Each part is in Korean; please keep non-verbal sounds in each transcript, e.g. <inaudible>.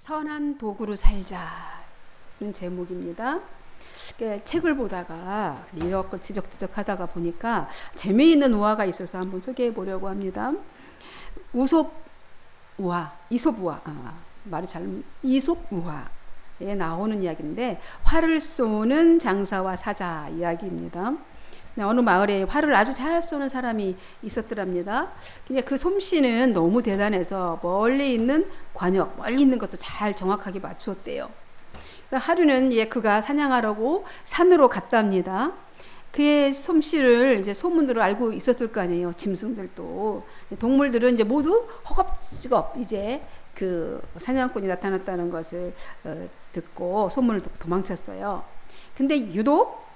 선한 도구로 살자는 제목입니다. 책을 보다가 이렇게 지적지적 하다가 보니까 재미있는 우화가 있어서 한번 소개해 보려고 합니다. 우솝 우화, 이솝 우화, 아, 말이 잘, 이솝 우화에 나오는 이야기인데, 활을 쏘는 장사와 사자 이야기입니다. 어느 마을에 활을 아주 잘 쏘는 사람이 있었더랍니다. 근데 그 솜씨는 너무 대단해서 멀리 있는 관역, 멀리 있는 것도 잘 정확하게 맞추었대요. 하루는 예, 그가 사냥하려고 산으로 갔답니다. 그의 솜씨를 이제 소문으로 알고 있었을 거 아니에요. 짐승들도 동물들은 이제 모두 허겁지겁 이제 그 사냥꾼이 나타났다는 것을 어, 듣고 소문을 듣고 도망쳤어요. 근데 유독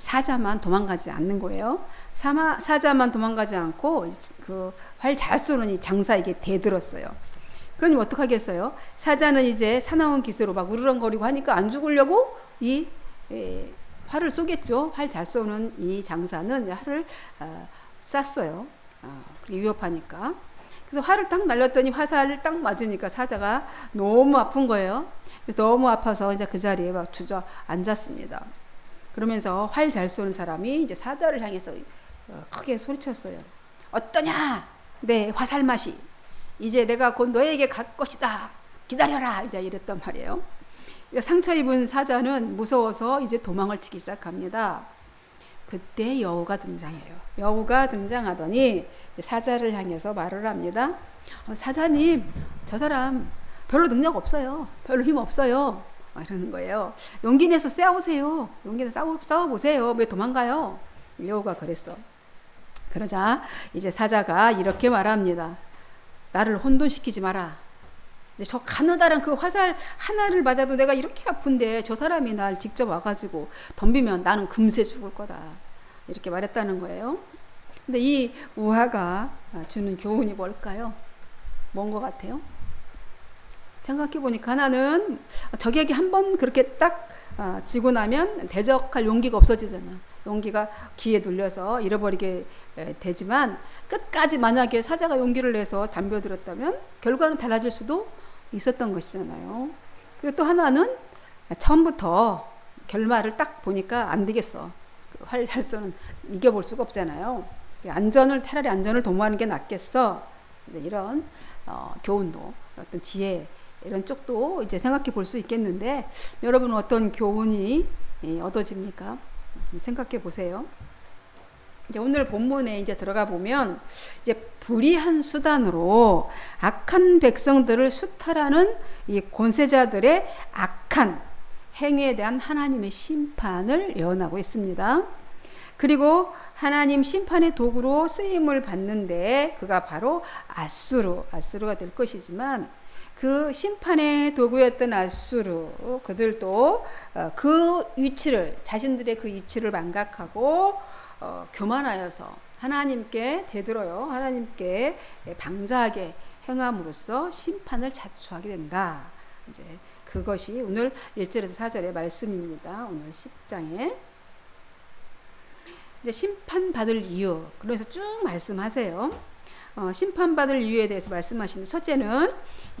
사자만 도망가지 않는 거예요. 사마, 사자만 도망가지 않고 그활 잘 쏘는 이 장사에게 대들었어요. 그러니 어떡하겠어요? 사자는 이제 사나운 기세로 막 우르렁거리고 하니까 안 죽으려고 이 에, 활을 쏘겠죠. 활 잘 쏘는 이 장사는 활을 어, 쐈어요. 어, 위협하니까. 그래서 활을 딱 날렸더니 화살을 딱 맞으니까 사자가 너무 아픈 거예요. 너무 아파서 이제 그 자리에 막 주저 앉았습니다. 그러면서 활 잘 쏘는 사람이 이제 사자를 향해서 어, 크게 소리쳤어요. 어떠냐? 내 화살 맛이. 이제 내가 곧 너에게 갈 것이다. 기다려라. 이제 이랬단 말이에요. 상처 입은 사자는 무서워서 이제 도망을 치기 시작합니다. 그때 여우가 등장해요. 여우가 등장하더니 사자를 향해서 말을 합니다. 어, 사자님, 저 사람 별로 능력 없어요. 별로 힘 없어요. 이러는 거예요. 용기 내서 싸우세요. 용기 내서 싸워, 싸워보세요. 왜 도망가요? 여우가 그랬어. 그러자 이제 사자가 이렇게 말합니다. 나를 혼돈시키지 마라. 저 가느다란 그 화살 하나를 맞아도 내가 이렇게 아픈데 저 사람이 날 직접 와가지고 덤비면 나는 금세 죽을 거다. 이렇게 말했다는 거예요. 근데 이 우화가 주는 교훈이 뭘까요? 뭔 것 같아요? 생각해 보니까 나는 적에게 한 번 그렇게 딱 아, 지고 나면 대적할 용기가 없어지잖아. 용기가 기에 눌려서 잃어버리게 되지만 끝까지 만약에 사자가 용기를 내서 담벼들었다면 결과는 달라질 수도 있었던 것이잖아요. 그리고 또 하나는 처음부터 결말을 딱 보니까 안 되겠어. 그 활잘 쏘는 이겨볼 수가 없잖아요. 안전을 차라리 안전을 도모하는 게 낫겠어. 이런 어, 교훈도 어떤 지혜 이런 쪽도 이제 생각해 볼 수 있겠는데 여러분은 어떤 교훈이 예, 얻어집니까? 생각해 보세요. 이제 오늘 본문에 이제 들어가 보면 이제 불의한 수단으로 악한 백성들을 수탈하는 이 권세자들의 악한 행위에 대한 하나님의 심판을 예언하고 있습니다. 그리고 하나님 심판의 도구로 쓰임을 받는데 그가 바로 아수르, 아수르가 될 것이지만 그 심판의 도구였던 아수르 그들도 어, 그 위치를 자신들의 그 위치를 망각하고 어, 교만하여서 하나님께 대들어요. 하나님께 방자하게 행함으로써 심판을 자초하게 된다. 이제 그것이 오늘 1절에서 4절의 말씀입니다. 오늘 10장에 이제 심판받을 이유. 그래서 쭉 말씀하세요. 어, 심판받을 이유에 대해서 말씀하시는 첫째는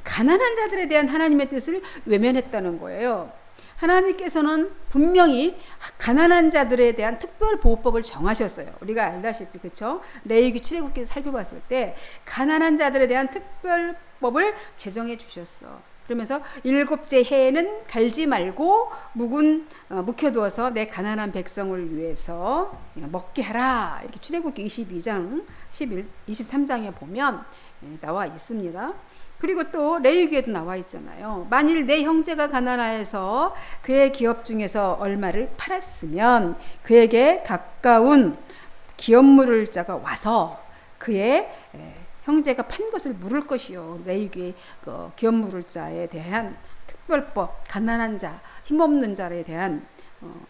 가난한 자들에 대한 하나님의 뜻을 외면했다는 거예요. 하나님께서는 분명히 가난한 자들에 대한 특별 보호법을 정하셨어요. 우리가 알다시피 그렇죠? 레위기 출애굽기에서 살펴봤을 때 가난한 자들에 대한 특별법을 제정해 주셨어. 그러면서 일곱째 해에는 갈지 말고 묵은 어, 묵혀두어서 내 가난한 백성을 위해서 먹게 하라 이렇게 출애굽기 22장 11 23장에 보면 예, 나와 있습니다. 그리고 또 레위기에도 나와 있잖아요. 만일 내 형제가 가난하여서 그의 기업 중에서 얼마를 팔았으면 그에게 가까운 기업 물을 자가 와서 그의 형제가 판 것을 물을 것이요. 레위기 그 기업 물을 자에 대한 특별법, 가난한 자, 힘없는 자에 대한 어,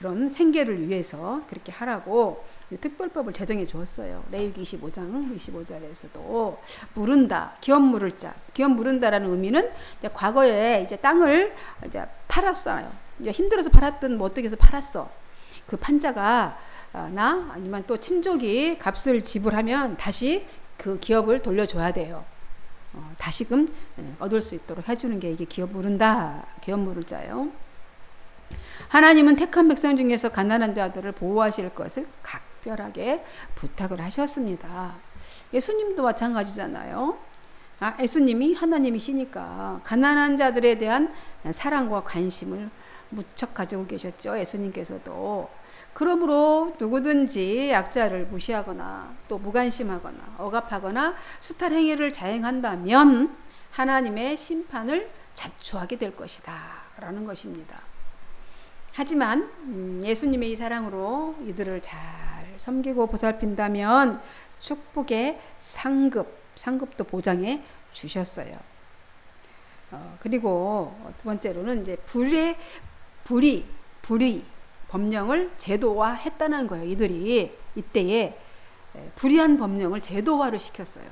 그런 생계를 위해서 그렇게 하라고 특별법을 제정해 주었어요. 레위기 25장 25절에서도 물은다, 기업 물을 자, 기업 물은다라는 의미는 이제 과거에 이제 땅을 이제 팔았어요. 이제 힘들어서 팔았던 뭐 어떻게 해서 팔았어. 그 판자가 어, 나 아니면 또 친족이 값을 지불하면 다시 그 기업을 돌려줘야 돼요. 어, 다시금 예, 얻을 수 있도록 해주는 게 이게 기업 물은다. 기업 물을 자요. 하나님은 택한 백성 중에서 가난한 자들을 보호하실 것을 각별하게 부탁을 하셨습니다. 예수님도 마찬가지잖아요. 아, 예수님이 하나님이시니까 가난한 자들에 대한 사랑과 관심을 무척 가지고 계셨죠. 예수님께서도. 그러므로 누구든지 약자를 무시하거나 또 무관심하거나 억압하거나 수탈 행위를 자행한다면 하나님의 심판을 자초하게 될 것이다. 라는 것입니다. 하지만 음, 예수님의 이 사랑으로 이들을 잘 섬기고 보살핀다면 축복의 상급, 상급도 보장해 주셨어요. 어, 그리고 두 번째로는 이제 불의 불이 불의 법령을 제도화했다는 거예요. 이들이 이때에 불의한 법령을 제도화를 시켰어요.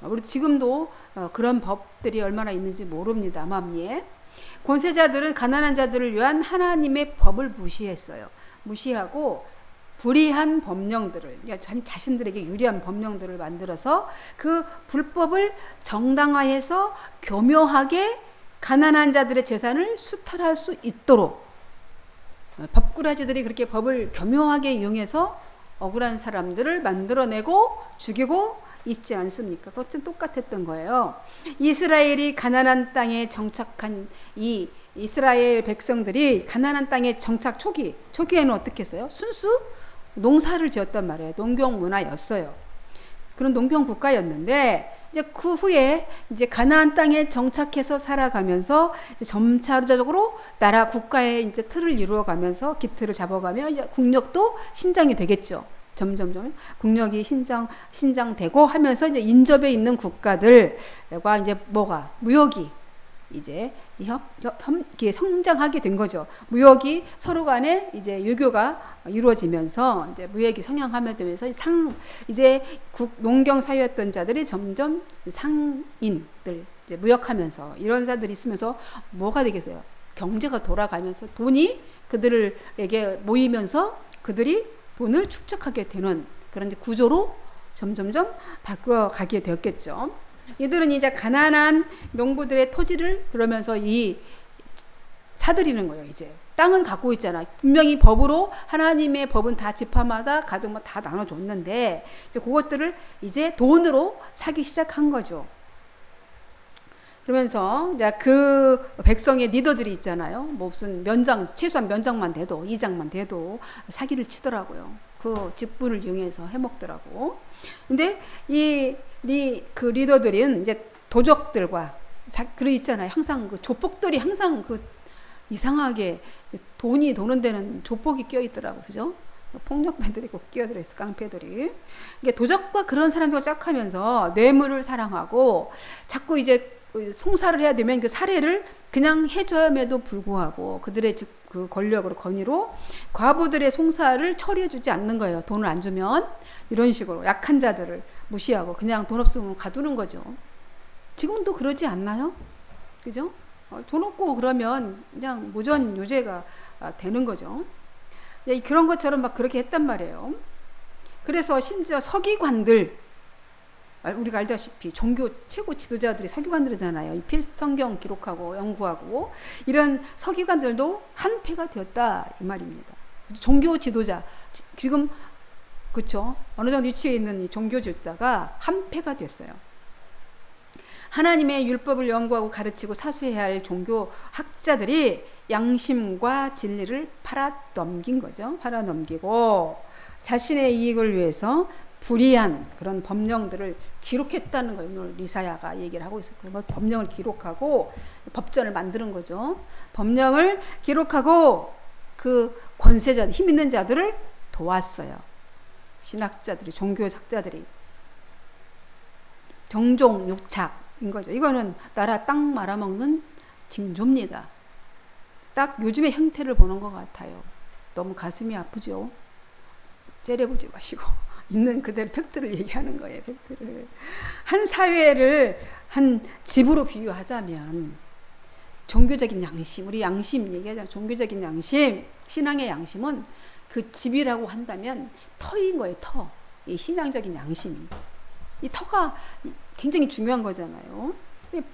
어, 우리 지금도 어, 그런 법들이 얼마나 있는지 모릅니다만 예. 권세자들은 가난한 자들을 위한 하나님의 법을 무시했어요. 무시하고 불의한 법령들을 자신들에게 유리한 법령들을 만들어서 그 불법을 정당화해서 교묘하게 가난한 자들의 재산을 수탈할 수 있도록 법꾸라지들이 그렇게 법을 교묘하게 이용해서 억울한 사람들을 만들어내고 죽이고 있지 않습니까? 그것은 똑같았던 거예요. 이스라엘이 가난한 땅에 정착한 이 이스라엘 백성들이 가난한 땅에 정착 초기, 초기에는 어떻게 했어요? 순수 농사를 지었단 말이에요. 농경 문화였어요. 그런 농경 국가였는데 이제 그 후에 이제 가나안 땅에 정착해서 살아가면서 점차적으로 나라 국가의 이제 틀을 이루어 가면서 기틀을 잡아가며 국력도 신장이 되겠죠. 점점점 국력이 신장 신장되고 하면서 이제 인접해 있는 국가들과 이제 뭐가 무역이 이제 협, 협, 협 성장하게 된 거죠. 무역이 서로 간에 이제 유교가 이루어지면서 이제 무역이 성향하며 되면서 상 이제 국 농경 사회였던 자들이 점점 상인들 이제 무역하면서 이런 자들이 있으면서 뭐가 되겠어요? 경제가 돌아가면서 돈이 그들에게 모이면서 그들이 돈을 축적하게 되는 그런 구조로 점점점 바뀌어 가게 되었겠죠. 이들은 이제 가난한 농부들의 토지를 그러면서 이 사들이는 거예요, 이제. 땅은 갖고 있잖아. 분명히 법으로 하나님의 법은 다 지파마다 가정마다 다 나눠줬는데 이제 그것들을 이제 돈으로 사기 시작한 거죠. 그러면서 이제 그 백성의 리더들이 있잖아요. 뭐 무슨 면장 최소한 면장만 돼도 이장만 돼도 사기를 치더라고요. 그 직분을 이용해서 해먹더라고. 근데 이, 이, 그 리더들은 이제 도적들과 사, 그러 있잖아요. 항상 그 조폭들이 항상 그 이상하게 돈이 도는 데는 조폭이 껴 있더라고. 그죠? 폭력배들이 꼭 끼어들어 있어, 깡패들이. 이게 도적과 그런 사람들과 짝하면서 뇌물을 사랑하고 자꾸 이제 송사를 해야 되면 그 사례를 그냥 해줘야에도 불구하고 그들의 그 권력으로 건의로 과부들의 송사를 처리해주지 않는 거예요. 돈을 안 주면 이런 식으로 약한 자들을 무시하고 그냥 돈 없으면 가두는 거죠. 지금도 그러지 않나요? 그죠? 어, 돈 없고 그러면 그냥 무전 유죄가 아, 되는 거죠. 그런 것처럼 막 그렇게 했단 말이에요. 그래서 심지어 서기관들 우리가 알다시피 종교 최고 지도자들이 서기관들이잖아요. 필 성경 기록하고 연구하고 이런 서기관들도 한패가 되었다 이 말입니다. 종교 지도자 지금 그렇죠 어느 정도 위치에 있는 이 종교 지도자가 한패가 됐어요. 하나님의 율법을 연구하고 가르치고 사수해야 할 종교 학자들이 양심과 진리를 팔아 넘긴 거죠. 팔아 넘기고 자신의 이익을 위해서 불이한 그런 법령들을 기록했다는 거예요. 오늘 리사야가 얘기를 하고 있어요. 그 법령을 기록하고 법전을 만드는 거죠. 법령을 기록하고 그 권세자, 힘 있는 자들을 도왔어요. 신학자들이, 종교학자들이. 정종 육착인 거죠. 이거는 나라 땅 말아먹는 징조입니다. 딱 요즘의 형태를 보는 것 같아요. 너무 가슴이 아프죠? 째려보지 마시고. <laughs> 있는 그대로 팩트를 얘기하는 거예요. 팩트를 한 사회를 한 집으로 비유하자면 종교적인 양심, 우리 양심 얘기하잖아요. 종교적인 양심, 신앙의 양심은 그 집이라고 한다면 터인 거예요. 터. 이 신앙적인 양심이. 이 터가 굉장히 중요한 거잖아요.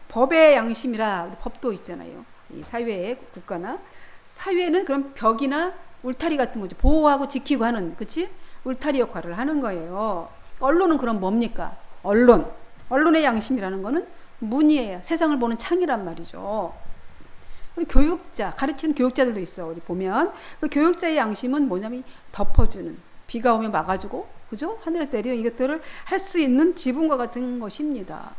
법의 양심이라 법도 있잖아요. 이 사회의 국가나 사회는 그런 벽이나 울타리 같은 거죠. 보호하고 지키고 하는 그치? 울타리 역할을 하는 거예요. 언론은 그럼 뭡니까? 언론. 언론의 양심이라는 거는 문이에요. 세상을 보는 창이란 말이죠. 우리 교육자, 가르치는 교육자들도 있어. 우리 보면 그 교육자의 양심은 뭐냐면 덮어주는 비가 오면 막아주고, 그죠? 하늘에 때리는 이것들을 할 수 있는 지붕과 같은 것입니다.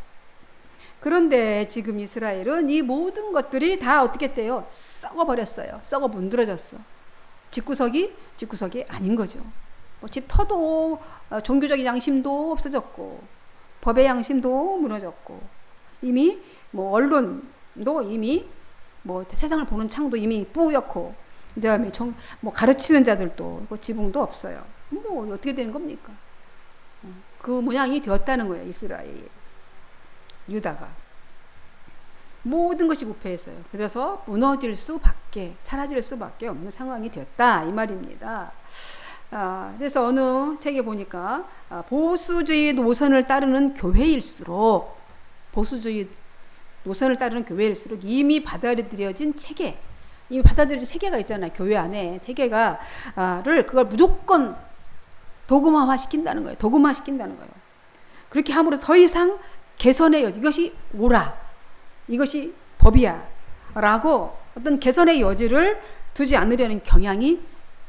그런데 지금 이스라엘은 이 모든 것들이 다 어떻게 돼요? 썩어버렸어요. 썩어 문드러졌어. 집구석이 집구석이 아닌 거죠. 뭐 집 터도 어, 종교적인 양심도 없어졌고 법의 양심도 무너졌고 이미 뭐 언론도 이미 뭐 세상을 보는 창도 이미 뿌옇고 그 다음에 정, 뭐 가르치는 자들도 뭐 지붕도 없어요. 뭐 어떻게 되는 겁니까? 어, 그 모양이 되었다는 거예요 이스라엘. 유다가 모든 것이 부패했어요. 그래서 무너질 수밖에 사라질 수밖에 없는 상황이 되었다 이 말입니다. 아, 그래서 어느 책에 보니까 아, 보수주의 노선을 따르는 교회일수록 보수주의 노선을 따르는 교회일수록 이미 받아들여진 체계, 이미 받아들여진 체계가 있잖아요. 교회 안에 체계가를 그걸 무조건 도구화화 시킨다는 거예요. 도구화 시킨다는 거예요. 그렇게 함으로 더 이상 개선의 여지, 이것이 옳아. 이것이 법이야. 라고 어떤 개선의 여지를 두지 않으려는 경향이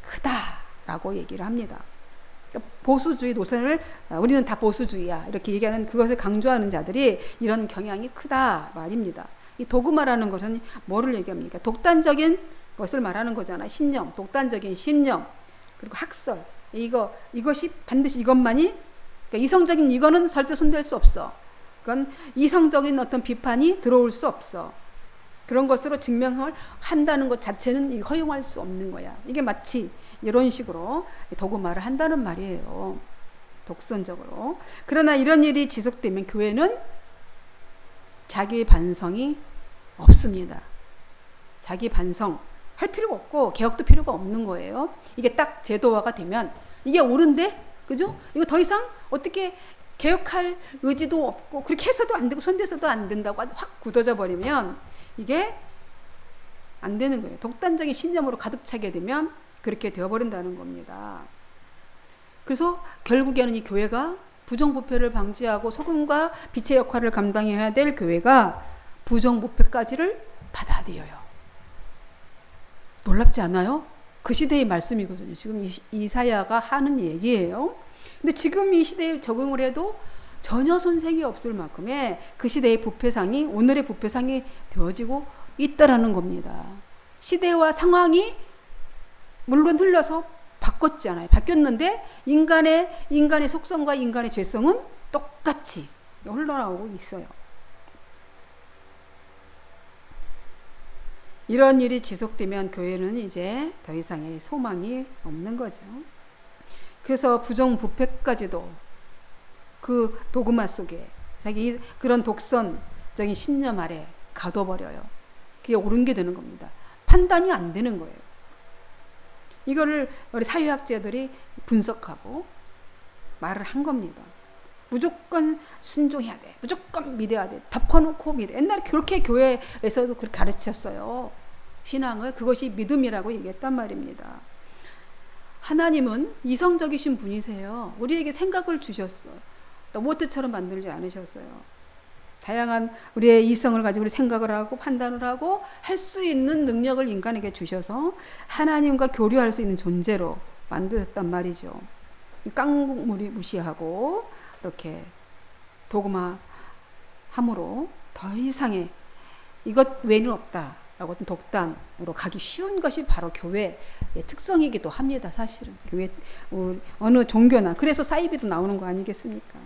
크다라고 얘기를 합니다. 그러니까 보수주의 노선을 아, 우리는 다 보수주의야 이렇게 얘기하는 그것을 강조하는 자들이 이런 경향이 크다 말입니다. 이 도그마라는 것은 뭐를 얘기합니까? 독단적인 것을 말하는 거잖아. 신념, 독단적인 신념 그리고 학설 이거 이것이 반드시 이것만이 그러니까 이성적인 이거는 절대 손댈 수 없어. 그건 이성적인 어떤 비판이 들어올 수 없어. 그런 것으로 증명을 한다는 것 자체는 허용할 수 없는 거야. 이게 마치 이런 식으로 도구말을 한다는 말이에요. 독선적으로. 그러나 이런 일이 지속되면 교회는 자기 반성이 없습니다. 자기 반성 할 필요가 없고 개혁도 필요가 없는 거예요. 이게 딱 제도화가 되면 이게 옳은데 그죠? 이거 더 이상 어떻게 개혁할 의지도 없고 그렇게 해서도 안 되고 손대서도 안 된다고 확 굳어져 버리면 이게 안 되는 거예요. 독단적인 신념으로 가득 차게 되면 그렇게 되어버린다는 겁니다. 그래서 결국에는 이 교회가 부정부패를 방지하고 소금과 빛의 역할을 감당해야 될 교회가 부정부패까지를 받아들여요. 놀랍지 않아요? 그 시대의 말씀이거든요. 지금 이사야가 하는 얘기예요. 근데 지금 이 시대에 적응을 해도 전혀 손색이 없을 만큼의 그 시대의 부패상이 오늘의 부패상이 되어지고 있다라는 겁니다. 시대와 상황이 물론 흘러서 바꿨잖아요. 바뀌었는데 인간의 인간의 속성과 인간의 죄성은 똑같이 흘러나오고 있어요. 이런 일이 지속되면 교회는 이제 더 이상의 소망이 없는 거죠. 그래서 부정부패까지도 그 도그마 속에 자기 그런 독선적인 신념 아래 가둬버려요. 그게 옳은 게 되는 겁니다. 판단이 안 되는 거예요. 이거를 우리 사회학자들이 분석하고 말을 한 겁니다. 무조건 순종해야 돼. 무조건 믿어야 돼. 덮어놓고 믿어. 옛날에 그렇게 교회에서도 그렇게 가르쳤어요. 신앙을 그것이 믿음이라고 얘기했단 말입니다. 하나님은 이성적이신 분이세요. 우리에게 생각을 주셨어. 로봇처럼 만들지 않으셨어요. 다양한 우리의 이성을 가지고 우리 생각을 하고 판단을 하고 할 수 있는 능력을 인간에게 주셔서 하나님과 교류할 수 있는 존재로 만드셨단 말이죠. 깡무리 무시하고 이렇게 도구마 함으로 더 이상의 이것 외에는 없다. 라고 독단으로 가기 쉬운 것이 바로 교회의 특성이기도 합니다. 사실은 교회 어느 종교나 그래서 사이비도 나오는 거 아니겠습니까?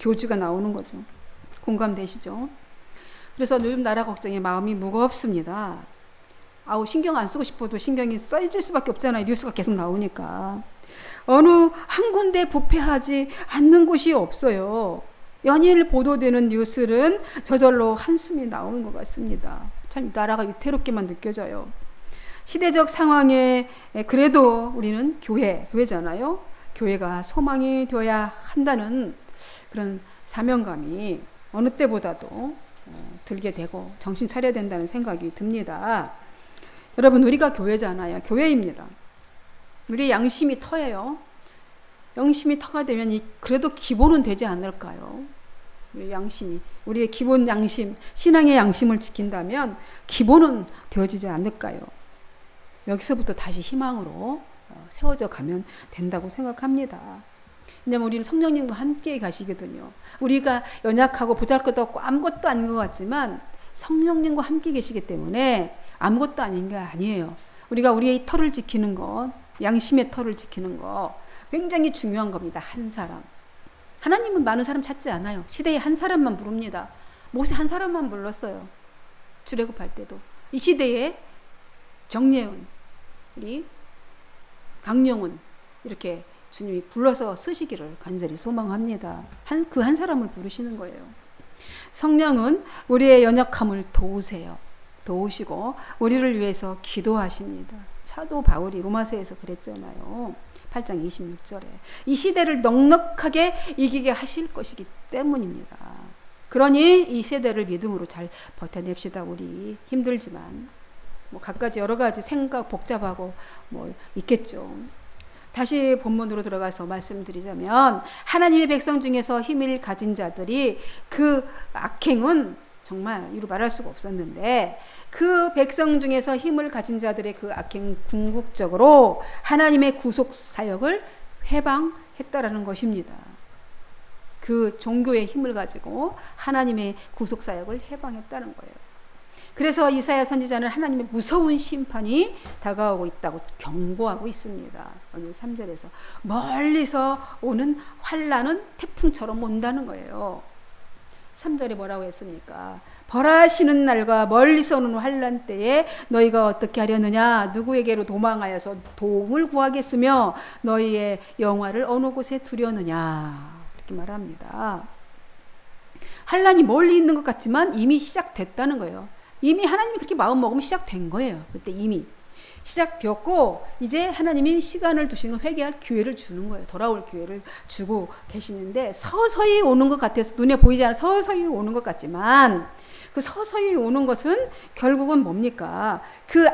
교주가 나오는 거죠. 공감되시죠? 그래서 요즘 나라 걱정에 마음이 무겁습니다. 아우 신경 안 쓰고 싶어도 신경이 써질 수밖에 없잖아요. 뉴스가 계속 나오니까 어느 한 군데 부패하지 않는 곳이 없어요. 연일 보도되는 뉴스는 저절로 한숨이 나오는 것 같습니다. 참 나라가 위태롭게만 느껴져요. 시대적 상황에 그래도 우리는 교회, 교회잖아요. 교회가 소망이 되어야 한다는 그런 사명감이 어느 때보다도 어, 들게 되고 정신 차려야 된다는 생각이 듭니다. 여러분 우리가 교회잖아요. 교회입니다. 우리 양심이 터예요. 양심이 터가 되면 이 그래도 기본은 되지 않을까요? 우리 양심이 우리의 기본 양심, 신앙의 양심을 지킨다면 기본은 되어지지 않을까요? 여기서부터 다시 희망으로 어, 세워져 가면 된다고 생각합니다. 왜냐면 우리는 성령님과 함께 가시거든요. 우리가 연약하고 보잘것없고 아무것도 아닌 것 같지만 성령님과 함께 계시기 때문에 아무것도 아닌 게 아니에요. 우리가 우리의 털을 지키는 것, 양심의 털을 지키는 것 굉장히 중요한 겁니다. 한 사람. 하나님은 많은 사람 찾지 않아요. 시대에 한 사람만 부릅니다. 모세 한 사람만 불렀어요. 출애굽할 때도 이 시대에 정예은, 우리 강용은 이렇게 주님이 불러서 쓰시기를 간절히 소망합니다. 한 그 한 사람을 부르시는 거예요. 성령은 우리의 연약함을 도우세요. 도우시고 우리를 위해서 기도하십니다. 사도 바울이 로마서에서 그랬잖아요. 8장 26절에 이 시대를 넉넉하게 이기게 하실 것이기 때문입니다. 그러니 이 세대를 믿음으로 잘 버텨냅시다. 우리 힘들지만 뭐 갖가지 여러 가지 생각 복잡하고 뭐 있겠죠. 다시 본문으로 들어가서 말씀드리자면 하나님의 백성 중에서 힘을 가진 자들이 그 악행은 정말 이루 말할 수가 없었는데 그 백성 중에서 힘을 가진 자들의 그 악행 궁극적으로 하나님의 구속 사역을 해방했다라는 것입니다. 그 종교의 힘을 가지고 하나님의 구속 사역을 해방했다는 거예요. 그래서 이사야 선지자는 하나님의 무서운 심판이 다가오고 있다고 경고하고 있습니다. 오늘 3절에서 멀리서 오는 환란은 태풍처럼 온다는 거예요. 3절에 뭐라고 했습니까? 벌하시는 날과 멀리서 오는 환란 때에 너희가 어떻게 하려느냐 누구에게로 도망하여서 도움을 구하겠으며 너희의 영화를 어느 곳에 두려느냐 이렇게 말합니다. 환란이 멀리 있는 것 같지만 이미 시작됐다는 거예요. 이미 하나님이 그렇게 마음 먹으면 시작된 거예요. 그때 이미 시작되었고 이제 하나님이 시간을 두시는 회개할 기회를 주는 거예요. 돌아올 기회를 주고 계시는데 서서히 오는 것 같아서 눈에 보이지 않아 서서히 오는 것 같지만 그 서서히 오는 것은 결국은 뭡니까? 그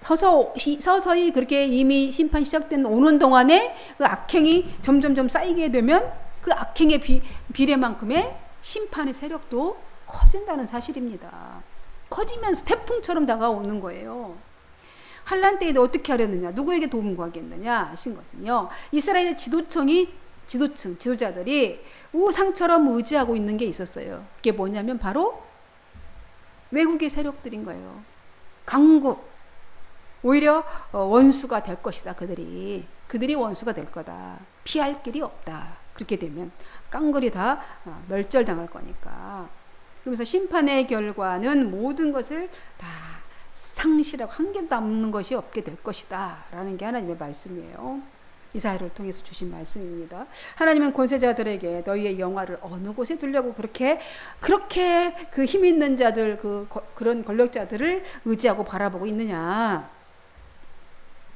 서서히, 서서히 그렇게 이미 심판 시작된 오는 동안에 그 악행이 점점점 쌓이게 되면 그 악행의 비, 비례만큼의 심판의 세력도 커진다는 사실입니다. 커지면서 태풍처럼 다가오는 거예요. 환란 때에도 어떻게 하려느냐, 누구에게 도움 구하겠느냐 하신 것은요. 이스라엘의 지도청이 지도층, 지도자들이 우상처럼 의지하고 있는 게 있었어요. 그게 뭐냐면 바로 외국의 세력들인 거예요. 강국. 오히려 어, 원수가 될 것이다. 그들이 그들이 원수가 될 거다. 피할 길이 없다. 그렇게 되면 깡그리 다 어, 멸절당할 거니까. 그러면서 심판의 결과는 모든 것을 다 상실하고 한 개도 남는 것이 없게 될 것이다. 라는 게 하나님의 말씀이에요. 이사야를 통해서 주신 말씀입니다. 하나님은 권세자들에게 너희의 영화를 어느 곳에 두려고 그렇게 그렇게 그 힘 있는 자들 그 그런 권력자들을 의지하고 바라보고 있느냐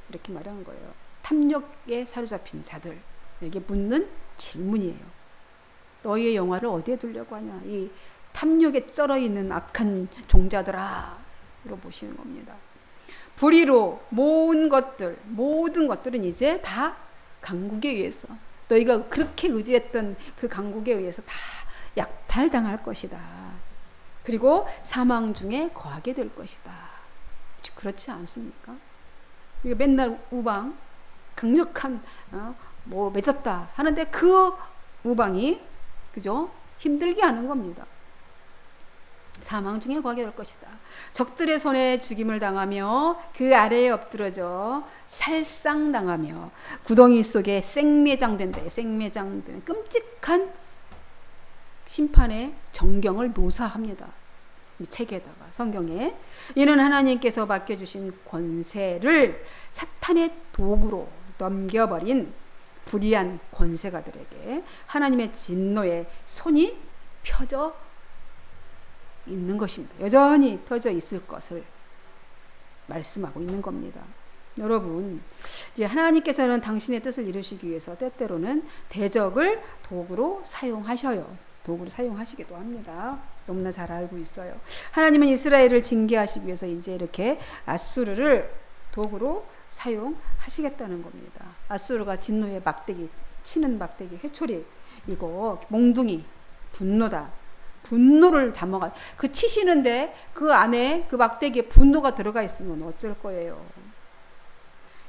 이렇게 말하는 거예요. 탐욕에 사로잡힌 자들에게 묻는 질문이에요. 너희의 영화를 어디에 두려고 하냐? 이 탐욕에 쩔어 있는 악한 종자들아. 물어보시는 겁니다. 불의로 모은 것들, 모든 것들은 이제 다 강국에 의해서 너희가 그렇게 의지했던 그 강국에 의해서 다 약탈당할 것이다. 그리고 사망 중에 거하게 될 것이다. 그렇지 않습니까? 맨날 우방, 강력한, 어, 뭐, 맺었다 하는데 그 우방이, 그죠? 힘들게 하는 겁니다. 사망 중에 거하게 될 것이다. 적들의 손에 죽임을 당하며 그 아래에 엎드려져 살상당하며 구덩이 속에 생매장된다. 생매장된 끔찍한 심판의 정경을 묘사합니다. 이 책에다가 성경에 이는 하나님께서 맡겨 주신 권세를 사탄의 도구로 넘겨버린 불의한 권세가들에게 하나님의 진노의 손이 펴져 있는 것입니다. 여전히 펴져 있을 것을 말씀하고 있는 겁니다. 여러분, 이제 하나님께서는 당신의 뜻을 이루시기 위해서 때때로는 대적을 도구로 사용하셔요. 도구로 사용하시기도 합니다. 너무나 잘 알고 있어요. 하나님은 이스라엘을 징계하시기 위해서 이제 이렇게 아수르를 도구로 사용하시겠다는 겁니다. 아수르가 진노의 막대기, 치는 막대기, 회초리, 이거 몽둥이, 분노다. 분노를 담아가 그 치시는데 그 안에 그 막대기에 분노가 들어가 있으면 어쩔 거예요.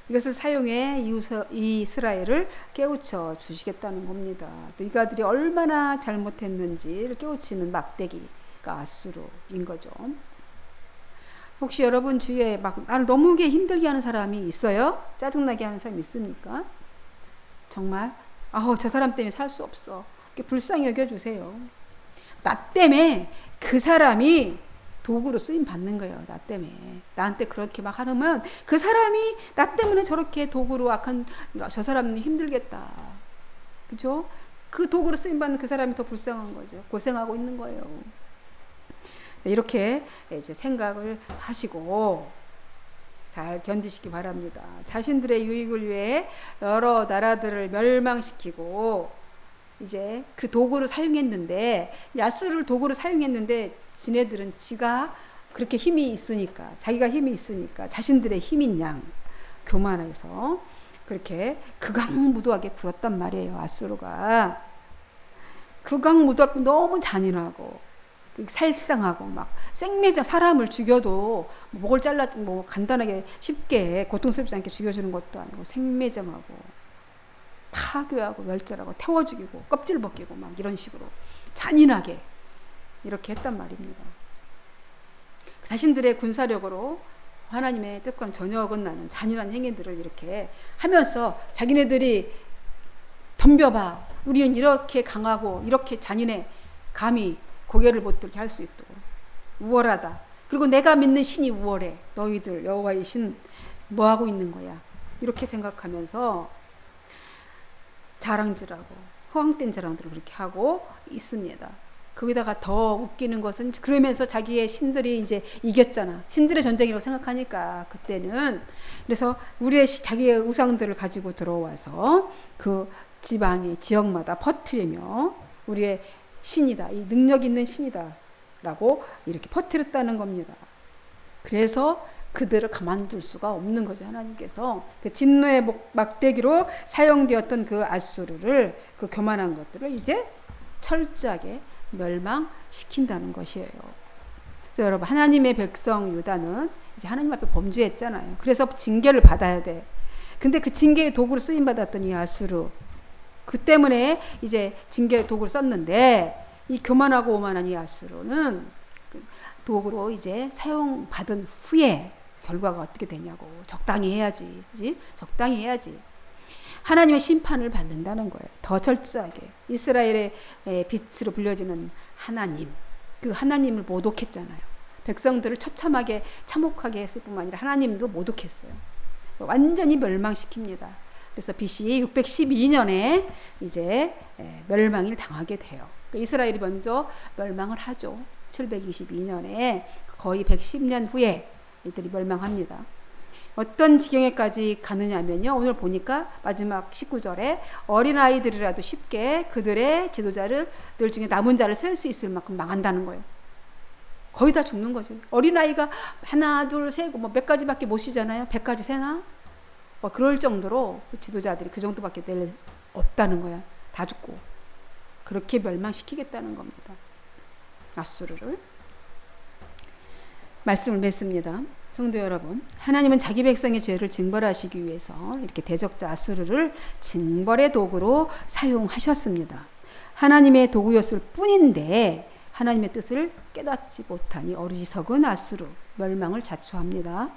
이것을 사용해 이스라엘을 깨우쳐 주시겠다는 겁니다. 이가들이 얼마나 잘못했는지를 깨우치는 막대기가 아수르인 거죠. 혹시 여러분 주위에 막 나를 너무 힘들게 하는 사람이 있어요? 짜증나게 하는 사람이 있습니까? 정말 아우 저 사람 때문에 살 수 없어. 불쌍히 여겨주세요. 나 때문에 그 사람이 도구로 쓰임 받는 거예요. 나 때문에. 나한테 그렇게 막 하면 그 사람이 나 때문에 저렇게 도구로 악한 저 사람은 힘들겠다. 그죠? 그 도구로 쓰임 받는 그 사람이 더 불쌍한 거죠. 고생하고 있는 거예요. 이렇게 이제 생각을 하시고 잘 견디시기 바랍니다. 자신들의 유익을 위해 여러 나라들을 멸망시키고 이제 그 도구를 사용했는데 야수를 도구로 사용했는데 지네들은 지가 그렇게 힘이 있으니까 자기가 힘이 있으니까 자신들의 힘인 양 교만해서 그렇게 극악무도하게 굴었단 말이에요 아수르가. 극악무도하고 너무 잔인하고 살상하고 막 생매장 사람을 죽여도 목을 잘라 뭐 간단하게 쉽게 고통스럽지 않게 죽여주는 것도 아니고 생매장하고 파괴하고 멸절하고 태워 죽이고 껍질 벗기고 막 이런 식으로 잔인하게 이렇게 했단 말입니다. 자신들의 군사력으로 하나님의 뜻과는 전혀 어긋나는 잔인한 행위들을 이렇게 하면서 자기네들이 덤벼봐. 우리는 이렇게 강하고 이렇게 잔인해. 감히 고개를 못 들게 할 수 있도록. 우월하다. 그리고 내가 믿는 신이 우월해. 너희들 여호와의 신 뭐 하고 있는 거야. 이렇게 생각하면서 자랑질하고 허황된 자랑들을 그렇게 하고 있습니다. 거기다가 더 웃기는 것은 그러면서 자기의 신들이 이제 이겼잖아. 신들의 전쟁이라고 생각하니까 그때는 그래서 우리의 자기의 우상들을 가지고 들어와서 그 지방의 지역마다 퍼뜨리며 우리의 신이다. 이 능력 있는 신이다라고 이렇게 퍼뜨렸다는 겁니다. 그래서 그들을 가만둘 수가 없는 거죠. 하나님께서 그 진노의 막대기로 사용되었던 그 아수르를 그 교만한 것들을 이제 철저하게 멸망시킨다는 것이에요. 그래서 여러분 하나님의 백성 유다는 이제 하나님 앞에 범죄했잖아요. 그래서 징계를 받아야 돼. 근데 그 징계의 도구로 쓰임 받았던 이 아수르 그 때문에 이제 징계 도구를 썼는데 이 교만하고 오만한 이 아수르는 그 도구로 이제 사용받은 후에 결과가 어떻게 되냐고 적당히 해야지, 그지? 적당히 해야지. 하나님의 심판을 받는다는 거예요. 더 철저하게. 이스라엘의 빛으로 불려지는 하나님. 그 하나님을 모독했잖아요. 백성들을 처참하게 참혹하게 했을 뿐만 아니라 하나님도 모독했어요. 완전히 멸망시킵니다. 그래서 BC 612년에 이제 멸망을 당하게 돼요. 그 이스라엘이 먼저 멸망을 하죠. 722년에 거의 110년 후에 이들이 멸망합니다. 어떤 지경에까지 가느냐면요. 오늘 보니까 마지막 19절에 어린아이들이라도 쉽게 그들의 지도자를 늘 중에 남은 자를 셀 수 있을 만큼 망한다는 거예요. 거의 다 죽는 거죠. 어린아이가 하나, 둘, 셋, 뭐몇 가지밖에 못 쉬잖아요. 백 가지 세나? 뭐 그럴 정도로 그 지도자들이 그 정도밖에 낼 없다는 거야. 다 죽고. 그렇게 멸망시키겠다는 겁니다. 아수르를. 말씀을 맺습니다. 성도 여러분, 하나님은 자기 백성의 죄를 징벌하시기 위해서 이렇게 대적자 아수르를 징벌의 도구로 사용하셨습니다. 하나님의 도구였을 뿐인데 하나님의 뜻을 깨닫지 못하니 어리석은 아수르 멸망을 자초합니다.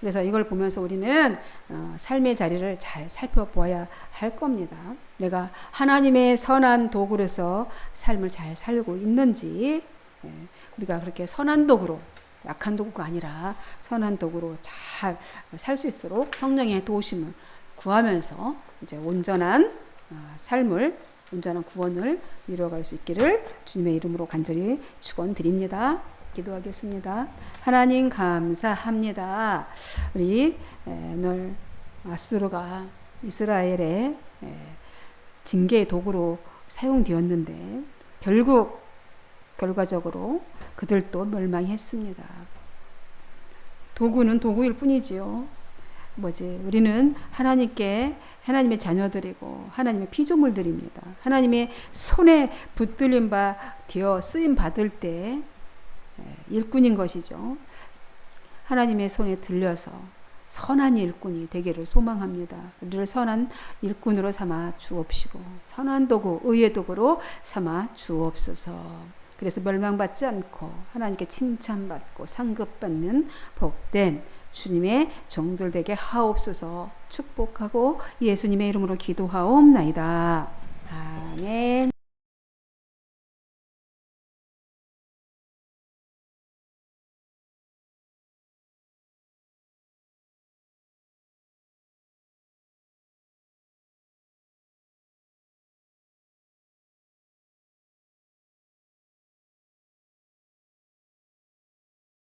그래서 이걸 보면서 우리는 어, 삶의 자리를 잘 살펴보아야 할 겁니다. 내가 하나님의 선한 도구로서 삶을 잘 살고 있는지 예, 우리가 그렇게 선한 도구로 약한 도구가 아니라 선한 도구로 잘 살 수 있도록 성령의 도우심을 구하면서 이제 온전한 어, 삶을 온전한 구원을 이루어갈 수 있기를 주님의 이름으로 간절히 축원드립니다. 기도하겠습니다. 하나님 감사합니다. 우리 늘 아수르가 이스라엘의 징계의 도구로 사용되었는데 결국 결과적으로 그들도 멸망했습니다. 도구는 도구일 뿐이지요. 뭐지? 우리는 하나님께 하나님의 자녀들이고 하나님의 피조물들입니다. 하나님의 손에 붙들림 바 되어 쓰임 받을 때 예, 일꾼인 것이죠. 하나님의 손에 들려서 선한 일꾼이 되기를 소망합니다. 우리를 선한 일꾼으로 삼아 주옵시고 선한 도구, 의의 도구로 삼아 주옵소서. 그래서 멸망받지 않고 하나님께 칭찬받고 상급받는 복된 주님의 종들 되게 하옵소서 축복하고 예수님의 이름으로 기도하옵나이다. 아멘.